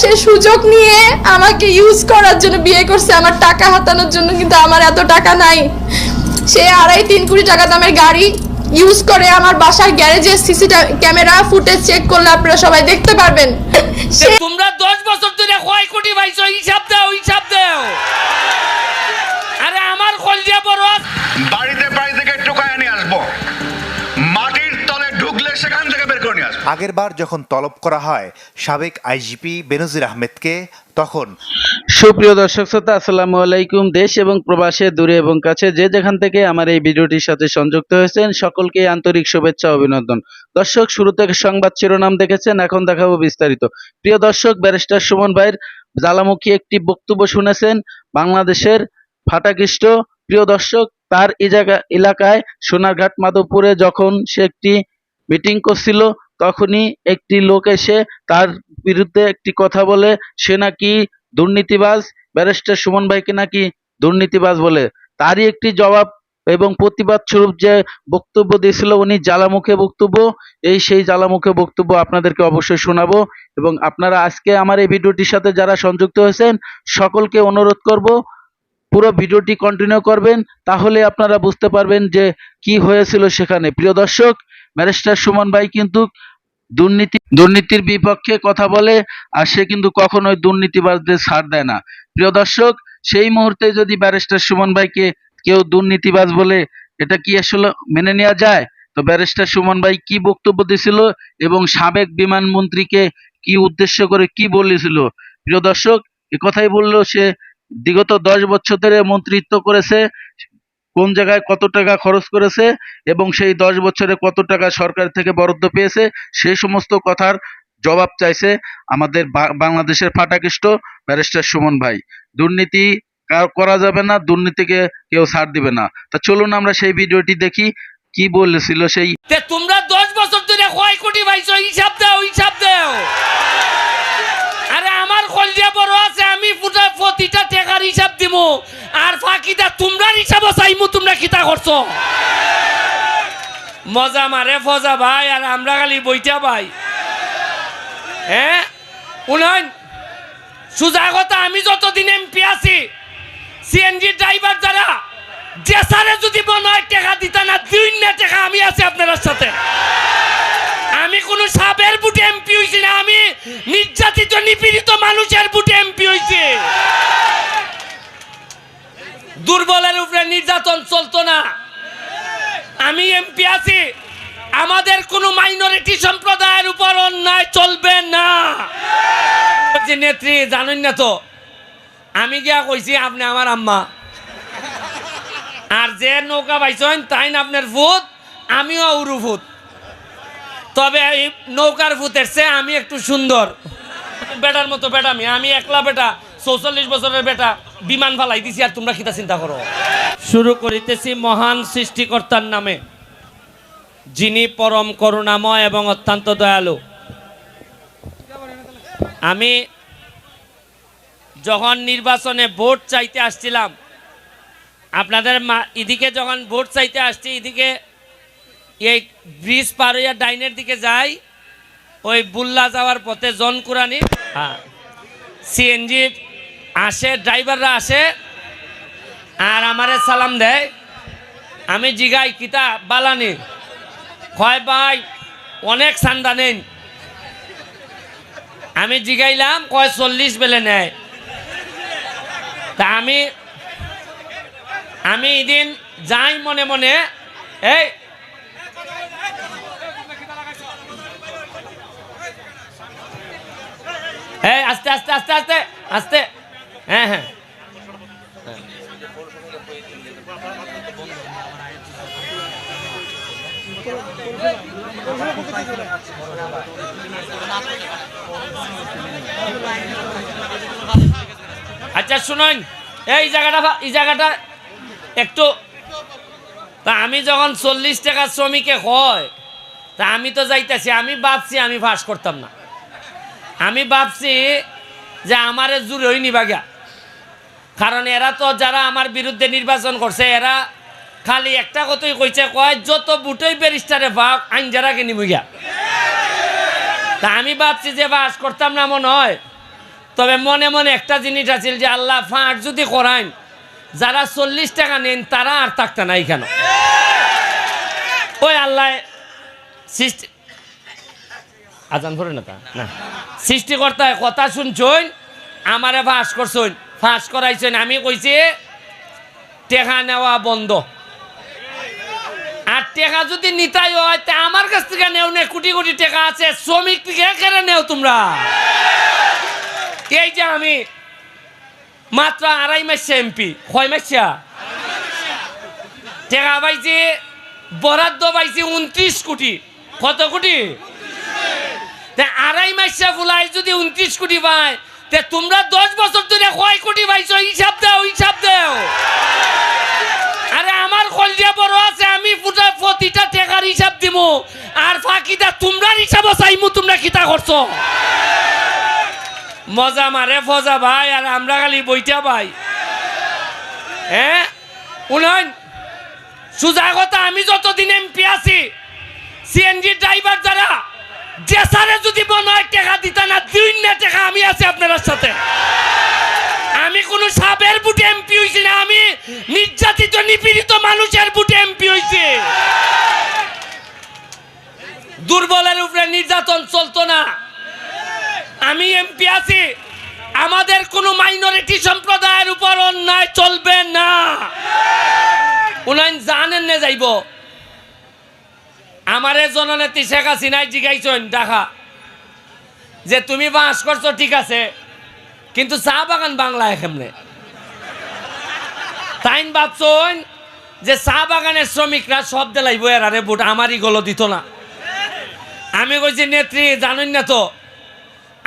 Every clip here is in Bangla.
সে সুযোগ নিয়ে আমাকে ইউজ করার জন্য বিয়ে করছে আমার টাকা হাতানোর জন্য কিন্তু আমার এত টাকা নাই। সে আড়াই তিন কোটি টাকা দামের গাড়ি ইউজ করে আমার বাসার গ্যারেজে সিসি ক্যামেরা ফুটেজ চেক করলে আপনারা সবাই দেখতে পারবেন। সে তোমরা দশ বছর ধরে কয় কোটি পাইছো? হিসাব দাও হিসাব দাও। আরে আমার কলজা বড় বাড়ি থেকে বের যখন তলব করা হয় সাবেক আইজিপি বেনজির আহমেদকে তখন সুপ্রিয় দর্শক শ্রোতা আসসালামু আলাইকুম। দেশ এবং প্রবাসে দূরে এবং কাছে যে যেখান থেকে আমার এই ভিডিওটির সাথে সংযুক্ত হয়েছেন সকলকে আন্তরিক শুভেচ্ছা অভিনন্দন। দর্শক শুরু থেকে সংবাদ শিরোনাম দেখেছেন এখন দেখাবো বিস্তারিত। প্রিয় দর্শক ব্যারিস্টার সুমন ভাইয়ের জ্বালামুখী একটি বক্তব্য শুনেছেন বাংলাদেশের ফাটাকৃষ্ট। প্রিয় দর্শক তার এই এলাকায় সোনারঘাট মাধবপুরে যখন সে একটি মিটিং করছিল, তখনই একটি লোক এসে তার বিরুদ্ধে একটি কথা বলে, সে নাকি দুর্নীতিবাজ, ব্যারিস্টার সুমন ভাইকে নাকি দুর্নীতিবাজ বলে। তারই একটি জবাব এবং প্রতিবাদ স্বরূপ যে বক্তব্য দিয়েছিল উনি জ্বালামুখে বক্তব্য, এই সেই জ্বালামুখে বক্তব্য আপনাদেরকে অবশ্যই শোনাবো এবং আপনারা আজকে আমার এই ভিডিওটির সাথে যারা সংযুক্ত হয়েছেন, সকলকে অনুরোধ করব পুরো ভিডিওটি কন্টিনিউ করবেন, তাহলে আপনারা বুঝতে পারবেন যে কি হয়েছিল সেখানে। প্রিয় দর্শক ব্যারিস্টার সুমন ভাই কিন্তু দুর্নীতি, দুর্নীতির বিপক্ষে কথা বলে, আর সে কিন্তু কখনোই দুর্নীতিবাজদের ছাড় দেয় না। প্রিয় দর্শক, সেই মুহূর্তে যদি ব্যারিস্টার সুমন ভাইকে কেউ দুর্নীতিবাজ বলে, এটা কি আসলে মেনে নেওয়া যায়? তো ব্যারিস্টার সুমন ভাই কি বক্তব্য দিয়েছিল এবং সাবেক বিমান মন্ত্রীকে কি উদ্দেশ্য করে কি বলেছিল? প্রিয় দর্শক, এ কথাই বলল সে বিগত দশ বছর ধরে মন্ত্রিত্ব করেছে, কোন জায়গায় কত টাকা খরচ করেছে এবং সেই দশ বছরে কত টাকা সরকার থেকে বরাদ্দ পেয়েছে সেই সমস্ত কথার জবাব চাইছে আমাদের বাংলাদেশের ফাটাকৃষ্ট ব্যারিস্টার সুমন ভাই। দুর্নীতি করা যাবে না, দুর্নীতিকে কেউ ছাড় দিবে না। তা চলুন আমরা সেই ভিডিওটি দেখি, কি বলেছিল সেই তোমরা দশ বছর ধরে কয় কোটি পাইছো? হিসাব দাও, হিসাব ফাঁকিটা তোমরা হিসাব চাইমু তোমরা কিতা করছ। মজা মারে ফজা ভাই আর আমরা খালি বইটা ভাই। হ্যাঁ উনান সুজা কথা, আমি যতদিন এমপি আছি সিএনজি ড্রাইভার যারা জেসারে যদি মনে হয় টাকা দিতা না, দুই না টাকা আমি আছি আপনার সাথে। আমি কোন সাবের বুটে এমপি হইছি না, আমি নির্যাতিত, নিপীড়িত মানুষের বুটে এমপি হইছি। দুর্বলের উপরে নির্যাতন চলতো না। আমি এমপি আছি। আমাদের কোনো মাইনরিটি সম্প্রদায়ের উপর অন্যায় চলবে না। যে নেত্রী, জানেন না তো, আমি গিয়া কইছি, আপনি আমার আম্মা। আর যে নৌকা পাইছেন তাই না আপনার ভূত, আমিও উরু ভূত। তবে এই নৌকার ভূতের চেয়ে আমি একটু সুন্দর। বেটার মতো বেটামি, আমি একলা বেটা। চৌচল্লিশ বছরের বেটা বিমান ফালাই দিছি আর তোমরা কিতা চিন্তা করো। শুরু করিতেছি মহান সৃষ্টিকর্তার নামে, যিনি পরম করুণাময় এবং অত্যন্ত দয়ালু। আমি যখন নির্বাচনে ভোট চাইতে আসছিলাম, আপনাদের মা, এদিকে যখন ভোট চাইতে আসছি, এদিকে এই ব্রিজ পার হইয়া ডাইনের দিকে যাই, ওই বুল্লা যাওয়ার পথে জনকুরানি হ্যাঁ সিএনজি আসে, ড্রাইভাররা আসে আর আমারে সালাম দেয়। আমি জিগাই, কিতা, বালানি? কয় ভাই, অনেক ঠান্ডা নেন। আমি জিগাইলাম, কয়, চল্লিশ বেলে নেয়। তা আমি আমি এদিন যাই মনে মনে, এই এই, আস্তে আস্তে আস্তে আস্তে আস্তে। হ্যাঁ হ্যাঁ। আচ্ছা শুনুন। এই জায়গাটা এই জায়গাটা একটু তা আমি যখন চল্লিশ টাকা শ্রমিকে হয়, তা আমি তো যাইতেছি, আমি ভাবছি আমি ফাঁস করতাম না। আমি ভাবছি যে আমারে জুড়ে হইনি বাগা কারণ এরা তো যারা আমার বিরুদ্ধে নির্বাচন করছে, এরা খালি একটা কথাই কইছে, কয়, যত বুটই ব্যারিস্টারে ভাগ, আইন যারা কিনি মুগিয়া তা আমি ভাবছি যে বাস করতাম না মনে হয়। তবে মনে মনে একটা জিনিস আছে যে আল্লাহ ফাঁক যদি করাইন, যারা চল্লিশ টাকা নেন, তারা আর থাকতে নাই কেন? ওই আল্লাহ সৃষ্টি আজান করে না তা? না। সৃষ্টিকর্তায় কথা শুনছইন, আমারে ফাঁস করছইন। ফাঁস করাইছেন। আমি কইছি, টেকা নেওয়া বন্ধ। আর টেকা যদি নিতাই হয়, তা আমার কাছ থেকে নেও নে, কোটি কোটি টেকা আছে, শ্রমিক থেকে কেড়ে নেও তোমরা। এই যে আমি মাত্র আড়াই মাস এমপি, কয় মাসিয়া টেকা পাইছি, বরাদ্দ পাইছি উনত্রিশ কোটি। কত কোটি? আড়াই মাসা ফুলাই যদি উনত্রিশ কোটি পায় তে তোমরা দশ বছর ধরে কয় কোটি পাইছো? হিসাব দাও হিসাব দাও। আরে আমার কলজা বড় আছে, আমি পুরা প্রতিটা টাকার হিসাব দিমু। আর ফাঁকিটা তোমরার হিসাবও চাইমু, তোমরা কিতা করছ? মজা মারে, ফজা ভাই, আর আমরা খালি বইটা ভাই। হ্যাঁ উনয়ন সুজা কথা, আমি যতদিন এমপি আছি, সিএনজি ড্রাইভার যারা জেসারে যদি মনে হয় টাকা দিতা না দুই না টাকা আমি আছি আপনার সাথে। আমি কোন সাবের বুটে এমপি হইছি না, আমি নির্যাতিত, নিপীড়িত মানুষের বুটে এমপি হইছি। দুর্বলের উপরে নির্যাতন চলতো না। আমি এমপি আছি। আমাদের কোনো মাইনরিটি সম্প্রদায়ের উপর অন্যায় চলবে না। উনাই জানেন না যাইব। আমারে জননেত্রী শেখ হাসিনাই জিগাইছেন দেখা যে তুমি বাস করছ, ঠিক আছে, কিন্তু চা বাগান বাংলায় কেমনে? তাইন ভাবছন যে চা বাগানের শ্রমিকরা সব দেলাইব, এরারে বুট আমারই গলো দিত না। আমি কইছি, নেত্রী, জানেন না তো,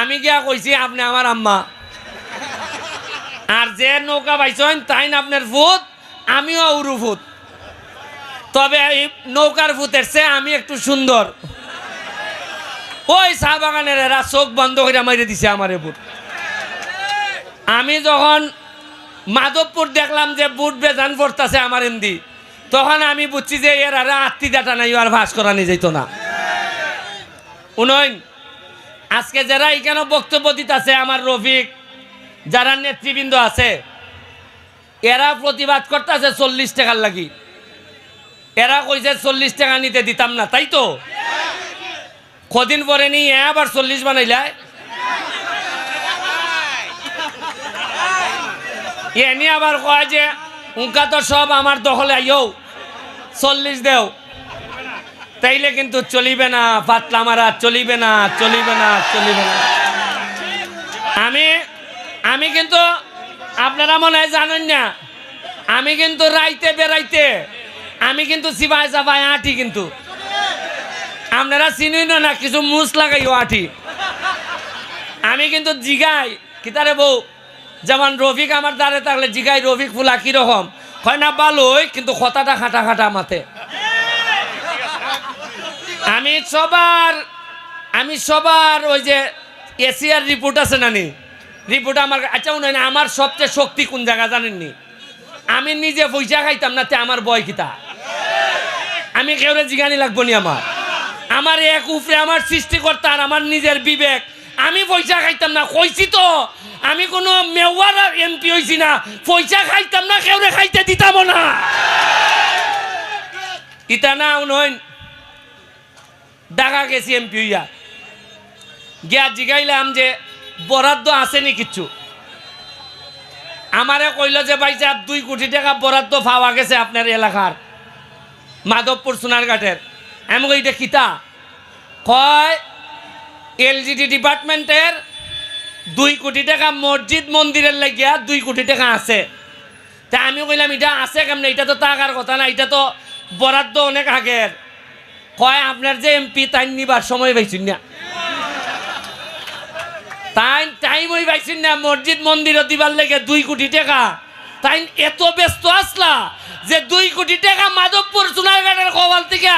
আমি গিয়া কইছি, আপনি আমার আম্মা। আর যে নৌকা পাইছেন, তাইন আপনার ভূত, আমিও উরু ভূত। তবে এই নৌকার ভূতের চেয়ে আমি একটু সুন্দর। ওই চা বাগানের এরা চোখ বন্ধ করে মাইরে দিছে আমার ভূত আমি যখন মাধবপুর দেখলাম যে বুট বেজান পড়তেছে আমার এমদি তখন আমি বুঝছি যে এর আর আত্মীয়তা নাই আর ভাস করা নিয়ে যেত না। উনয়ন আজকে যারা এখানে বক্তব্য দিতেছে আমার রফিক, যারা নেতৃবৃন্দ আছে, এরা প্রতিবাদ করতেছে চল্লিশ টাকার লাগি। এরা কইছে চল্লিশ টাকা নিতে দিতাম না, তাই তো? কদিন পরে নি আবার চল্লিশ বানাইলাই এনি আবার কয় যে, উনকা তো সব আমার দখলে আইও চল্লিশ দেও। তাইলে কিন্তু চলিবে না, পাতলা মারা চলিবে না চলিবে না চলিবে না। আমি আমি কিন্তু, আপনারা মনে হয় জানেন না, আমি কিন্তু রাইতে বেড়াইতে আমি কিন্তু সিবাই সাবাই আটি কিন্তু। আপনারা চিনুই না কিছু মুস লাগাইও আটি আমি কিন্তু জিগাই কিতারে বউ? যেমন রফিক আমার দ্বারে থাকলে জিগাই, রফিক ফুলা কীরকম? হয় না ভালোই কিন্তু কথাটা খাটা খাটা মাথে আমি সবার আমি সবার ওই যে এশিয়ার রিপোর্ট আছে নানি রিপোর্ট আমার আচ্ছা উনি আমার সবচেয়ে শক্তি কোন জায়গা জানেননি? আমি নিজে পয়সা খাইতাম না তে আমার বয় কিতা? আমি কেউরে জিগানি লাগবো নি আমার। আমার এক উপরে আমার সৃষ্টিকর্তা আর আমার নিজের বিবেক। আমি পয়সা খাইতাম না, কইছি তো। আমি কোনো মেওয়ার এমপি হইছি না। পয়সা খাইতাম না, কেউরে খাইতে দিতাম না। ইতা না উনয়ন ঢাকা গেছি এমপি হইয়া। গিয়া জিগাইলাম যে, বরাদ্দ আছে নি কিচ্ছু। আমারে কইল যে, ভাই সাহেব, দুই কোটি টাকা বরাদ্দ পাওয়া গেছে আপনার এলাকার। মাধবপুর সোনারঘাটের। কই, এটা কিতা কয় এলজিডি ডিপার্টমেন্টের দুই কোটি টাকা মসজিদ মন্দিরের লাগিয়া দুই কোটি টাকা আছে। তা আমি কইলাম এটা আছে কেমন? এটা তো টাকার কথা না এটা তো বরাদ্দ অনেক আগের। কয় আপনার যে এমপি তাই নিবার সময় পাইছেন না। তাই টাইম ওই পাইছেন না মসজিদ মন্দিরও দিবার লেগে দুই কোটি টাকা। তাই এত ব্যস্ত আসলা। যে দুই কোটি টাকা মাধবপুর সোনারঘাটের কবাল থেকে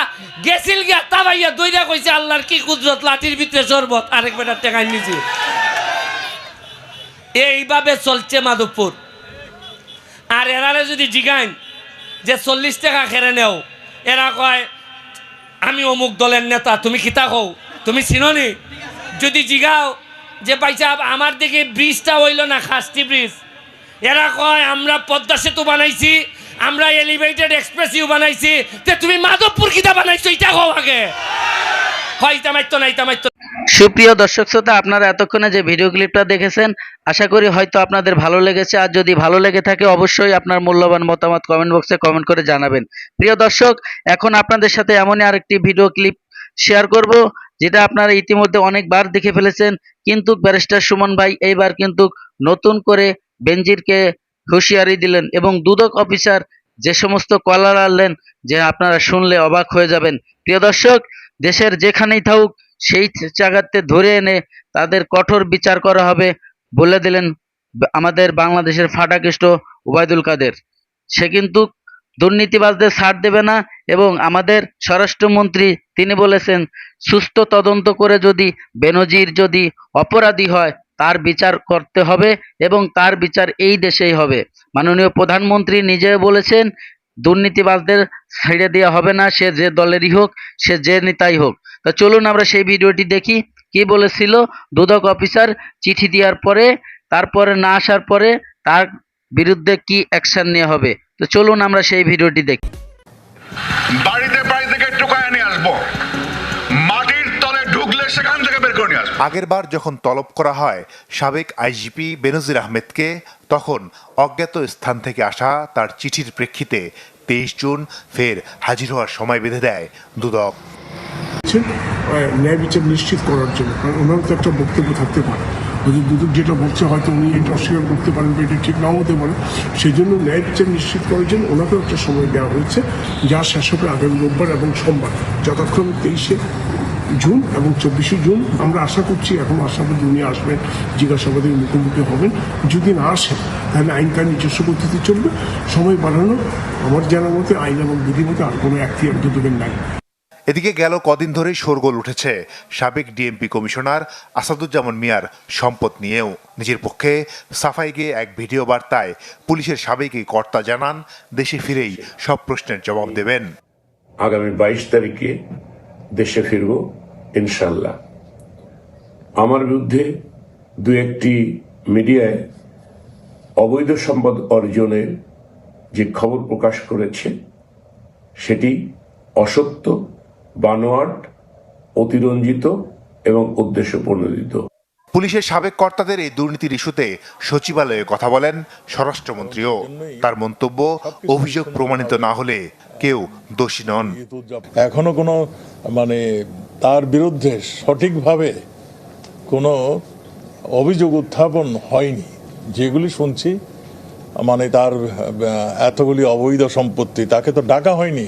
গেছিল গিয়া, তা ভাইয়া দইরা কইছে, আল্লাহর কি কুদরত, লাঠির ভিতরে শরবত, আরেক বেটার টাকা নিছি এইভাবে চলছে মাধবপুর। আর এরারে যদি জিগাইন যে চল্লিশ টাকা খেরে নেও, এরা কয়, আমি অমুক দলের নেতা, তুমি কিতা কও? তুমি চিননি যদি জিগাও যে পাইছে আমার দিকে ব্রিজটা হইল না খাস্তি ব্রিজ। এরা কয়, আমরা পদ্মা সেতু বানাইছি আমরা এলিভেটেড এক্সপ্রেসিভ বানাইছি, তে তুমি মাধবপুর কিতা বানাইছো, এটা কও আগে। হয়, ইতা মাইতো না, ইতা মাইতো সুপ্রিয় দর্শক শ্রোতা, আপনারা এতক্ষণে যে ভিডিও ক্লিপটা দেখেছেন, আশা করি হয়তো আপনাদের ভালো লেগেছে, আর যদি ভালো লেগে থাকে, অবশ্যই আপনার মূল্যবান মতামত কমেন্ট বক্সে কমেন্ট করে জানাবেন। প্রিয় দর্শক, এখন আপনাদের সাথে এমনই আরেকটি ভিডিও ক্লিপ শেয়ার করব, যেটা আপনারা ইতিমধ্যে অনেকবার দেখে ফেলেছেন। কিন্তু ব্যারিস্টার সুমন ভাই এইবার কিন্তু নতুন করে বেনজিরকে হুঁশিয়ারি দিলেন এবং দুদক অফিসার যে সমস্ত কলার আনলেন যে আপনারা শুনলে অবাক হয়ে যাবেন। প্রিয় দর্শক, দেশের যেখানেই থাকুক, সেই জায়গাতে ধরে এনে তাদের কঠোর বিচার করা হবে বলে দিলেন আমাদের বাংলাদেশের ফাটাকেষ্ট ওবায়দুল কাদের। সে কিন্তু দুর্নীতিবাজদের ছাড় দেবে না এবং আমাদের স্বরাষ্ট্রমন্ত্রী তিনি বলেছেন, সুস্থ তদন্ত করে যদি বেনজির যদি অপরাধী হয় তার বিচার করতে হবে এবং তার বিচার এই দেশেই হবে। মাননীয় প্রধানমন্ত্রী নিজেও বলেছেন, দুর্নীতিবাজদের ছেড়ে দেওয়া হবে না, সে যে দলেরই হোক, সে যে নেতাই হোক। তা চলুন আমরা সেই ভিডিওটি দেখি, কি বলেছিল দুদক অফিসার। চিঠি দেওয়ার পরে, তারপরে না আসার পরে তার বিরুদ্ধে কি অ্যাকশন নেওয়া হবে। তো চলুন আমরা সেই ভিডিওটি দেখি। আগেরবার যখন তলব করা হয়, সাবেক আইজিপি বেনজির আহমেদকে, তখন অজ্ঞাত স্থান থেকে আসা তার চিঠির প্রেক্ষিতে তেইশ জুন ফের হাজির হওয়ার সময় বেঁধে দেয় দুদক। ন্যায় বিচার নিশ্চিত করার জন্য। কারণ ওনার তো একটা বক্তব্য থাকতে পারে। যদি দুদক যেটা বলছে হয়তো উনি এটা অস্বীকার করতে পারেন বা এটা ঠিক নাও হতে পারে। সেই জন্য ন্যায় বিচার নিশ্চিত করার জন্য ওনাকেও একটা সময় দেওয়া হয়েছে, যা হবে আগামী রোববার এবং সোমবার, যথাক্রমে তেইশে জুন এবং চব্বিশে জুন আমরা আশা করছি এখন আশাবাদী উনি আসবেন জিজ্ঞাসাবাদের মুখোমুখি হবেন। যদি না আসেন তাহলে আইন তার নিজস্ব পদ্ধতি চলবে। সময় বাড়ানো আমার জানার মতে আইন এবং বিধিমতে আর কোনো এখতিয়ার দুদকের নাই। এদিকে গেল কদিন ধরেই শোরগোল উঠেছে। সাবেক ডিএমপি কমিশনার আসাদুজ্জামান মিয়ার সম্পদ নিয়েও। নিজের পক্ষে সাফাই গিয়ে এক ভিডিও বার্তায় পুলিশের সাবেক এই কর্তা জানান দেশে ফিরেই সব প্রশ্নের জবাব দেবেন। আগামী বাইশ তারিখে দেশে ফিরব ইনশাল্লাহ আমার বিরুদ্ধে দু একটি মিডিয়ায় অবৈধ সম্পদ অর্জনের যে খবর প্রকাশ করেছে, সেটি অসত্য, বানোয়াট, অতিরঞ্জিত এবং উদ্দেশ্য প্রণোদিত পুলিশের সাবেক কর্তাদের এই দুর্নীতির ইস্যুতে সচিবালয়ে কথা বলেন স্বরাষ্ট্রমন্ত্রীও। তার মন্তব্য, অভিযোগ প্রমাণিত না হলে কেউ দোষী নন। এখনও কোনো মানে তার বিরুদ্ধে সঠিকভাবে কোনো অভিযোগ উত্থাপন হয়নি। যেগুলি শুনছি মানে তার এতগুলি অবৈধ সম্পত্তি, তাকে তো ডাকা হয়নি।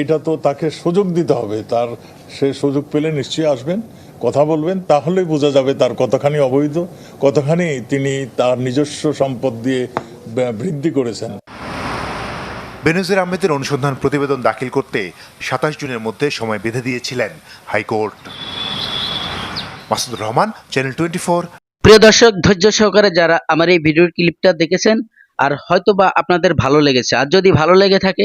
এটা তো তাকে সুযোগ দিতে হবে। তার, সে সুযোগ পেলে নিশ্চয়ই আসবেন। কথা বলবেন তাহলেই বোঝা যাবে তার কতখানি অবৈধ কতখানি তিনি তার নিজস্ব সম্পদ দিয়ে বৃদ্ধি করেছেন। বেনজির আহমেদের অনুসন্ধান প্রতিবেদন দাখিল করতে সাতাশ জুনের মধ্যে সময় বেঁধে দিয়েছিলেন high court. Masudur Rahman channel twenty প্রিয় দর্শক ধৈর্য সহকারে যারা আমার এই ভিডিওর ক্লিপটা দেখেছেন আর হয়তো বা আপনাদের ভালো লেগেছে। আর যদি ভালো লেগে থাকে